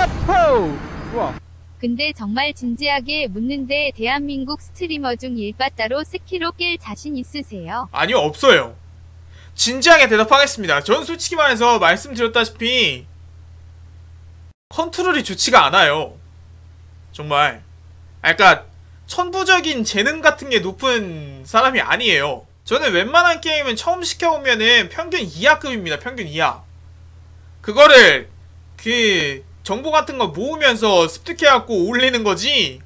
와포! 좋아. 근데 정말 진지하게 묻는데 대한민국 스트리머 중 일바따로 스키로 깰 자신 있으세요? 아니요, 없어요. 진지하게 대답하겠습니다. 전 솔직히 말해서 말씀드렸다시피 컨트롤이 좋지가 않아요. 정말. 아, 그러니까 천부적인 재능 같은 게 높은 사람이 아니에요. 저는 웬만한 게임은 처음 시켜보면은 평균 이하급입니다. 평균 이하. 그거를 그 정보 같은 거 모으면서 습득해갖고 올리는 거지.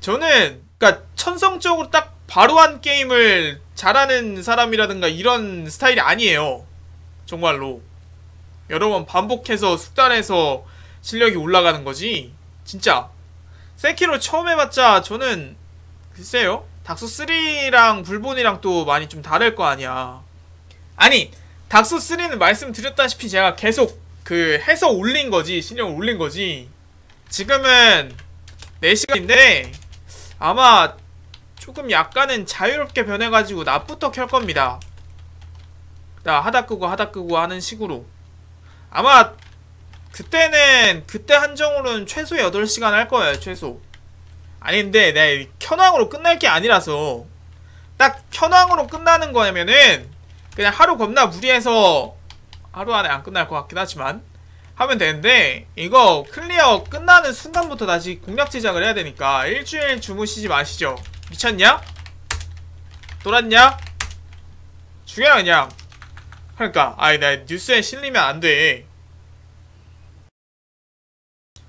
저는 그러니까 천성적으로 딱 바로 한 게임을 잘하는 사람이라든가 이런 스타일이 아니에요. 정말로. 여러 번 반복해서 숙달해서 실력이 올라가는 거지. 진짜. 세키로 처음 해봤자 저는 글쎄요. 닥소3랑 불본이랑 또 많이 좀 다를 거 아니야. 아니, 닥소3는 말씀드렸다시피 제가 계속 그 해서 올린 거지. 실력을 올린 거지. 지금은 4시간인데 아마 조금 약간은 자유롭게 변해가지고 낮부터 켤 겁니다. 나 하다 끄고 하다 끄고 하는 식으로. 아마 그때는 그때 한정으로는 최소 8시간 할 거예요. 최소. 아니 근데 내 현황으로 끝날 게 아니라서 딱 현황으로 끝나는 거냐면은 그냥 하루 겁나 무리해서 하루 안에 안 끝날 것 같긴 하지만 하면 되는데 이거 클리어 끝나는 순간부터 다시 공략 제작을 해야 되니까 일주일 주무시지 마시죠. 미쳤냐? 죽여라 그냥. 그러니까 아이 나 뉴스에 실리면 안돼